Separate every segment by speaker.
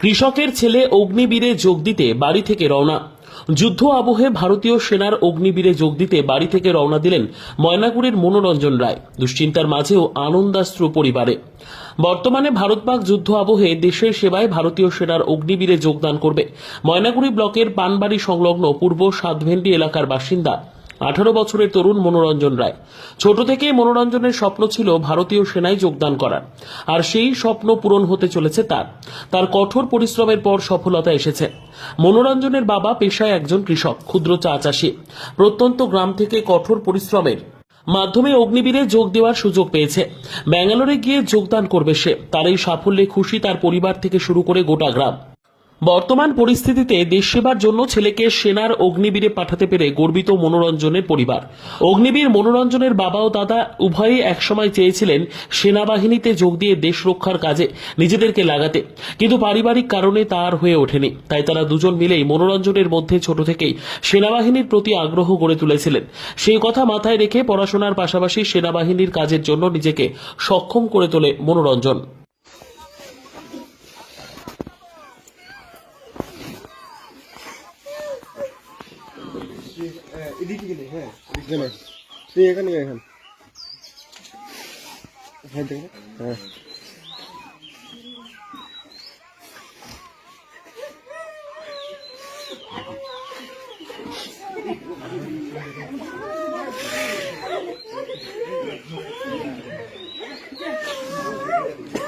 Speaker 1: কৃষকের ছেলে অগ্নিবীরে যোগ দিতে বাড়ি থেকে রওনা। যুদ্ধ আবহে ভারতীয় সেনার অগ্নিবীরে যোগ দিতে বাড়ি থেকে রওনা দিলেন ময়নাগুড়ির মনোরঞ্জন রায়। দুশ্চিন্তার মাঝেও আনন্দাস্ত্র পরিবারে। বর্তমানে ভারত পাক যুদ্ধ আবহে দেশের সেবায় ভারতীয় সেনার অগ্নিবীরে যোগদান করবে। ময়নাগুড়ি ব্লকের পানবাড়ি সংলগ্ন পূর্ব সাতভেন্ডি এলাকার বাসিন্দা আঠারো বছরের তরুণ মনোরঞ্জন রায়। ছোট থেকে মনোরঞ্জনের স্বপ্ন ছিল ভারতীয় সেনায় যোগদান করার। আর সেই স্বপ্ন পূরণ হতে চলেছে তার। তার কঠোর পরিশ্রমের পর সফলতা এসেছে। মনোরঞ্জনের বাবা পেশায় একজন কৃষক, ক্ষুদ্র চা চাষি। প্রত্যন্ত গ্রাম থেকে কঠোর পরিশ্রমের মাধ্যমে অগ্নিবীরে যোগ দেওয়ার সুযোগ পেয়েছে। ব্যাঙ্গালোরে গিয়ে যোগদান করবে সে। তার এই সাফল্যে খুশি তার পরিবার থেকে শুরু করে গোটা গ্রাম। বর্তমান পরিস্থিতিতে দেশ সেবার জন্য ছেলেকে সেনার অগ্নিবীরে পাঠাতে পেরে গর্বিত মনোরঞ্জনের পরিবার। অগ্নিবীর মনোরঞ্জনের বাবা ও দাদা উভয়ই একসময় চেয়েছিলেন সেনাবাহিনীতে যোগ দিয়ে দেশ রক্ষার কাজে নিজেদেরকে লাগাতে। কিন্তু পারিবারিক কারণে তা আর হয়ে ওঠেনি। তাই তারা দুজন মিলেই মনোরঞ্জনের মধ্যে ছোট থেকেই সেনাবাহিনীর প্রতি আগ্রহ গড়ে তুলেছিলেন। সেই কথা মাথায় রেখে পড়াশোনার পাশাপাশি সেনাবাহিনীর কাজের জন্য নিজেকে সক্ষম করে তোলে মনোরঞ্জন।
Speaker 2: এদিকে গেলে হ্যাঁ এদিকে গেলে তুই এখানে এখান হ্যাঁ দেখো হ্যাঁ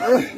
Speaker 2: Ugh.